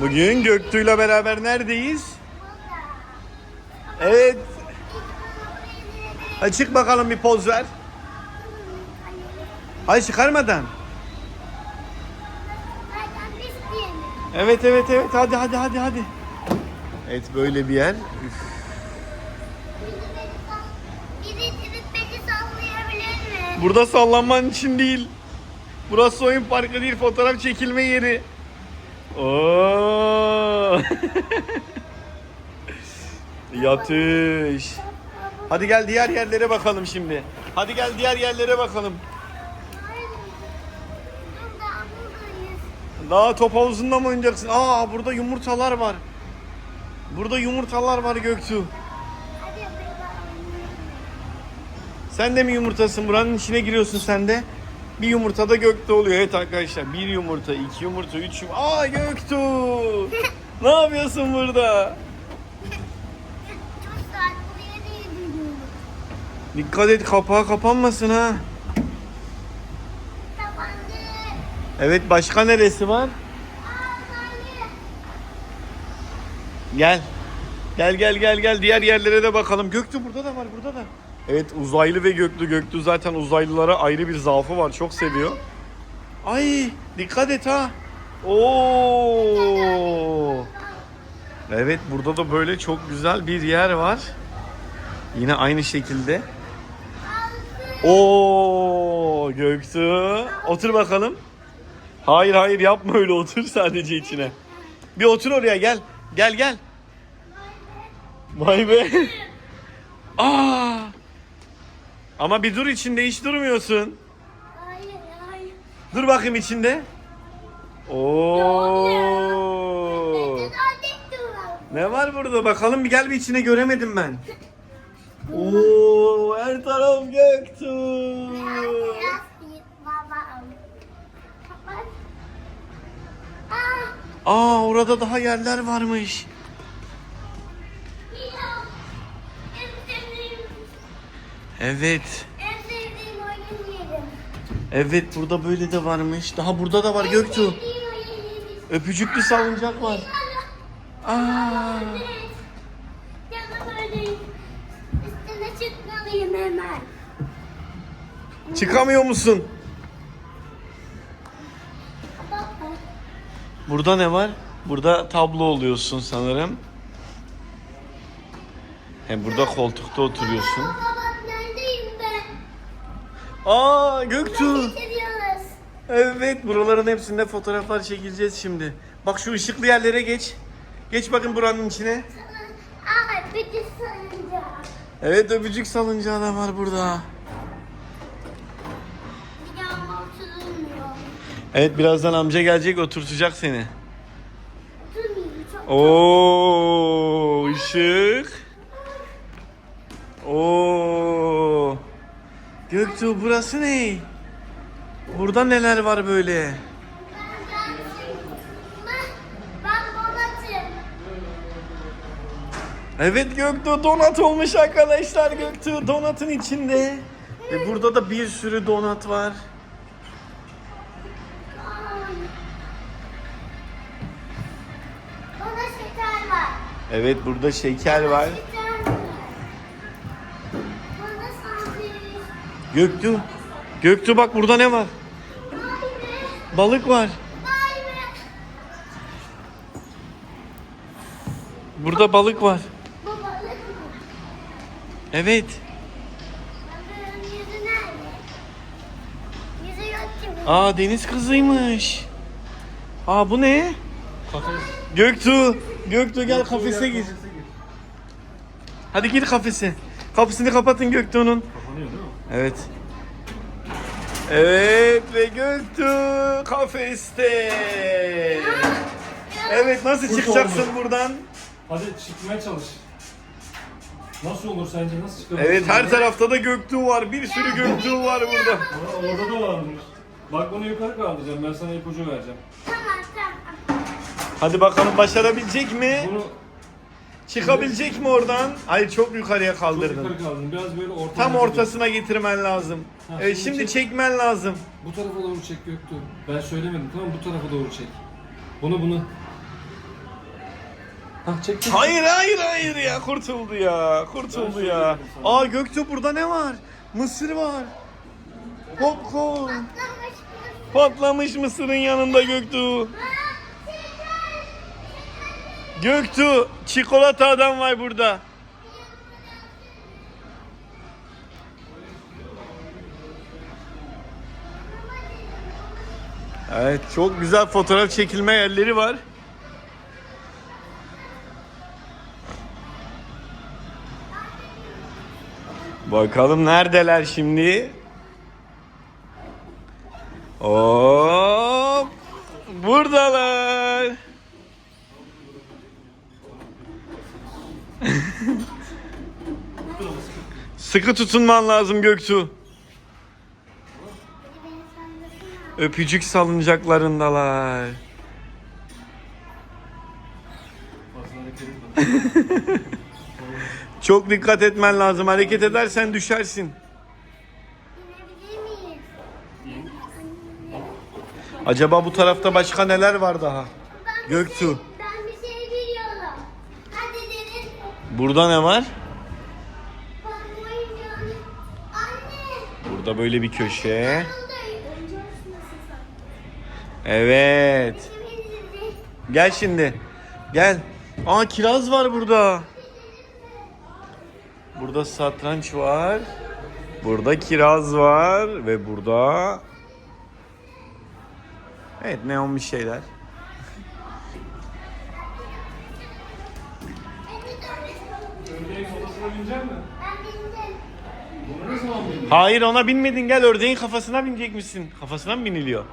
Bugün Göktuğ'la beraber neredeyiz? Evet. Hadi çık bakalım bir poz ver. Hayır çıkarmadan. Evet evet evet hadi hadi hadi hadi. Evet böyle bir yer. Üf. Burada sallanman için değil. Burası oyun parkı değil fotoğraf çekilme yeri. Oo. Yatış. Hadi gel diğer yerlere bakalım şimdi. Hadi gel diğer yerlere bakalım. Daha top havuzunda mı oynayacaksın? Aa burada yumurtalar var. Burada yumurtalar var Göktuğ. Sen de mi yumurtasın? Buranın içine giriyorsun sen de. Bir yumurta da gökte oluyor. Evet arkadaşlar. Bir yumurta, iki yumurta, üç yumurta. Aa Göktuğ! ne yapıyorsun burada? Dikkat et kapağı kapanmasın ha. Evet başka neresi var? Gel. Gel gel gel gel diğer yerlere de bakalım. Göktuğ burada da var burada da. Evet uzaylı ve Göktuğ. Göktuğ zaten uzaylılara ayrı bir zaafı var. Çok seviyor. Ay dikkat et ha. Oo. Evet burada da böyle çok güzel bir yer var. Yine aynı şekilde. Oo Göktuğ. Otur bakalım. Hayır hayır yapma öyle otur sadece içine. Bir otur oraya gel. Gel gel. Vay be. Ama bir dur içinde hiç durmuyorsun. Hayır hayır. Dur bakayım içinde. Oo. Ne var burada? Bakalım bir gel bir içine göremedim ben. Oo, her taraf. Aa. Aa, orada daha yerler varmış. Evet. en sevdiğim oyun yerim. Evet burada böyle de varmış. Daha burada da var Göktuğ. Öpücüklü salıncak var. Aa. Üstüne çıkmalıyım hemen. Çıkamıyor musun? Burada ne var? Burada tablo oluyorsun sanırım. Hem burada koltukta oturuyorsun. Baba bak neredeyim ben? Aa Göktuğ. Getiriyoruz. Evet buraların hepsinde fotoğraflar çekileceğiz şimdi. Bak şu ışıklı yerlere geç. Geç bakın buranın içine. Aa bütün sarınca. Evet öpücük salıncağı da var burada. Bir daha oturulmuyor. Evet birazdan amca gelecek oturtacak seni. Oturmuyor çok. Oo ışık. Oo. Göktuğ burası ne? Burada neler var böyle? Evet Göktuğ donat olmuş arkadaşlar. Göktuğ donatın içinde. Ve burada da bir sürü donat var. Bana şeker var. Evet burada şeker var. Göktuğ. Göktuğ bak burada ne var? Balık var. Burada balık var. Evet. Aa deniz kızıymış. Aa bu ne? Göktuğ. Göktuğ gel kafese gir. Hadi gir kafese. Kapısını kapatın Göktuğ'un. Evet. Evet ve Göktuğ kafeste. Evet nasıl Kuş çıkacaksın olmuş. buradan? Hadi çıkmaya çalış. Nasıl olur sence? Nasıl çıkabilirsin? Evet her tarafta da Göktuğ var. Bir sürü Göktuğ var burada. Aa, Orada da varmış. Bak bunu yukarı kaldıracağım. Ben sana ipucu vereceğim. Tamam tamam. Hadi bakalım başarabilecek mi? Bunu Çıkabilecek mi oradan? Hayır çok yukarıya çok kaldırdın. yukarı kaldırdım. Biraz böyle ortaya. Tam ortasına getirmen lazım. Ha, Evet şimdi şimdi çek. çekmen lazım. Bu tarafa doğru çek Göktuğ. Ben söylemedim tamam? Bu tarafa doğru çek. Bunu bunu. Ha çek çek. Hayır hayır hayır ya kurtuldu ya kurtuldu ya. Aa Göktuğ burada ne var? Mısır var. Popcorn. Patlamış mı? Patlamış mısırın yanında Göktuğ. Göktuğ çikolata adam var burada. Evet çok güzel fotoğraf çekilme yerleri var. Bakalım neredeler şimdi? Hop! Buradalar. Sıkı tutunman lazım Göktuğ. Öpücük salıncaklarındalar. Çok dikkat etmen lazım. Hareket edersen düşersin. Acaba bu tarafta başka neler var daha? Göktuğ. Ben bir şey biliyorum. Hadi derin. Burada ne var? Burada böyle bir köşe. Evet. Gel şimdi. Gel. Aa kiraz var burada. Burada satranç var. Burada kiraz var ve burada Evet neon bir şeyler. Hayır ona binmedin gel ördeğin kafasına binecekmişsin. Kafasına mı biniliyor?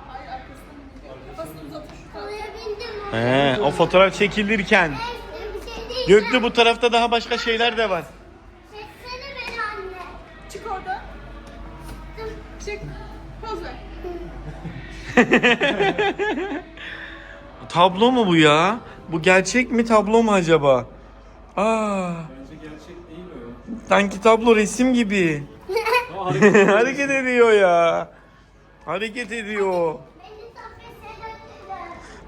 Oraya bindim. He, o fotoğraf çekilirken. Şey. Göklü bu tarafta daha başka şeyler de var. Çeksene beni anne. Çık oradan. Çık. Poz ver. Tablo mu bu ya? Bu gerçek mi tablo mu acaba? Aa, Bence gerçek değil o sanki tablo resim gibi. Hareket Hareket ediyor ya. Hareket ediyor.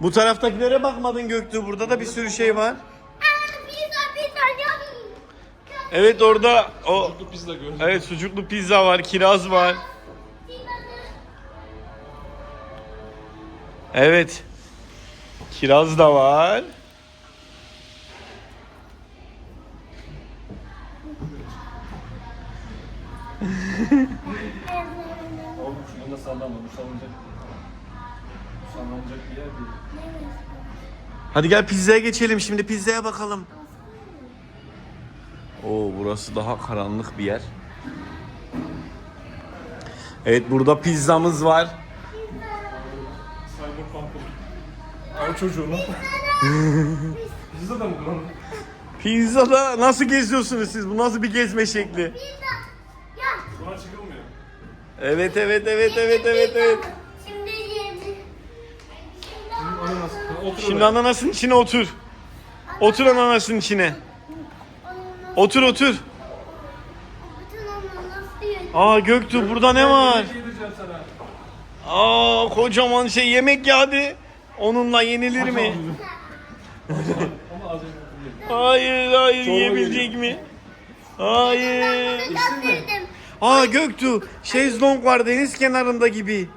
Bu taraftakilere bakmadın Göktuğ. Burada da bir sürü şey var. Pizza pizza. Evet orada o biz de gördük. evet sucuklu pizza var, kiraz var. Evet. Kiraz da var. Oğlum şu yanda sallama. Bu sallanacak. Bu sallanacak bir yer değil. Hadi gel pizzaya geçelim şimdi pizzaya bakalım. Oo burası daha karanlık bir yer. Evet burada pizzamız var. Cyberpunk'ın. Ay çocuğunu. Pizza da mı lan? Pizzada nasıl geziyorsunuz siz? Bu nasıl bir gezme şekli? Evet evet evet evet evet evet. Şimdi. Şimdi Ananas. Otur Şimdi oraya. ananasın içine otur. Otur ananasın içine. ananas. Otur otur. Bütün ananas. Aa Göktuğ burada ne var? Yedireceğim sana. Aa kocaman şey yemek yağdı. Onunla yenilir mi? Ama az önce değil. Hayır hayır Çorba yiyebilecek mi? Hayır. Aa Göktuğ şezlong var deniz kenarında gibi.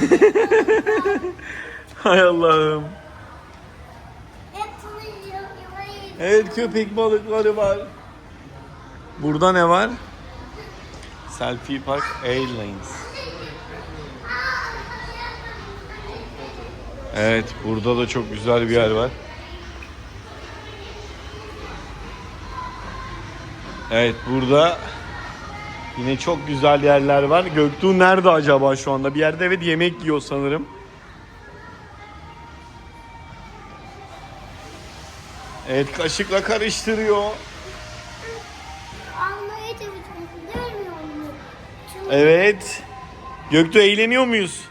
Hay Allah'ım. Evet köpek balıkları var. Burada ne var? Selfie Park Airlines. Evet burada da çok güzel bir yer var. Evet burada yine çok güzel yerler var. Göktuğ nerede acaba şu anda? Bir yerde evet yemek yiyor sanırım. Evet kaşıkla karıştırıyor. Evet. Göktuğ eğleniyor muyuz?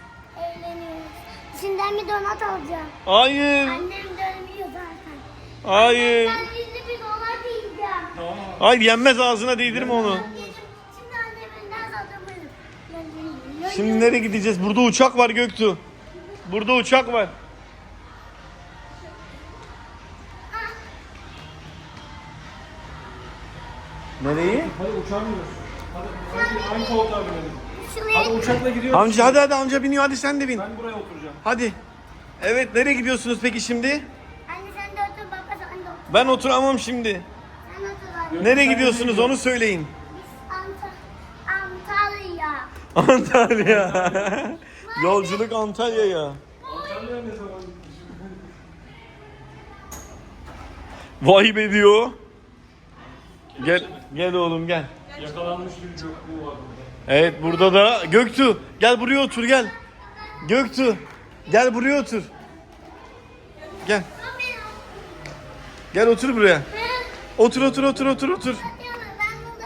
Donat alacağım. Hayır. Annem dönmüyor zaten. Hayır. Ben yüzlü bir donat yiyeceğim. Hayır yenmez ağzına değdirme onu. Şimdi anneminden satabilirim. Şimdi nereye gideceğiz? Burada uçak var Göktuğ. Burada uçak var. Nereyi? Hadi uçağa. Hadi, hadi aynı koltuğa binelim. Hadi uçakla gidiyoruz. Amca hadi hadi amca biniyor hadi sen de bin. Ben buraya oturacağım. Hadi. Evet nereye gidiyorsunuz peki şimdi? Anne sen de otur baba sen de otur. Ben oturamam şimdi. Sen otur. Nereye gidiyorsunuz onu söyleyin. Biz Antalya. Antalya. Yolculuk Antalya'ya. Antalya'ya ne zaman? Vay be diyor. Gel gel oğlum gel. Yakalanmış bir gökbuğ var burada. Evet burada da Göktuğ gel buraya otur gel. Göktuğ gel buraya otur. Gel. Gel otur buraya. Otur otur otur otur otur.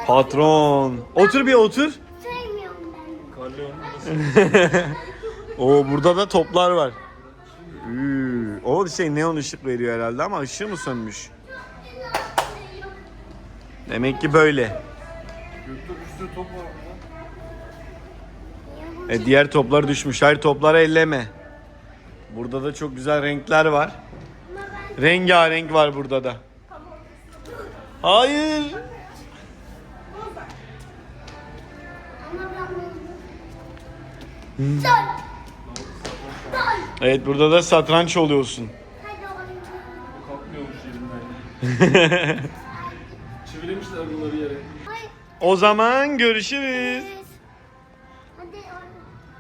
Patron. Otur bir otur. Oo burada da toplar var. Üü, o şey neon ışık veriyor herhalde ama ışığı mı sönmüş? Demek ki böyle. E diğer toplar düşmüş. Hayır topları elleme. Burada da çok güzel renkler var. Rengarenk var burada da. Hayır. Evet burada da satranç oluyorsun. Kalkmıyormuş yerinden. Çivilemişler bunları yere. O zaman görüşürüz.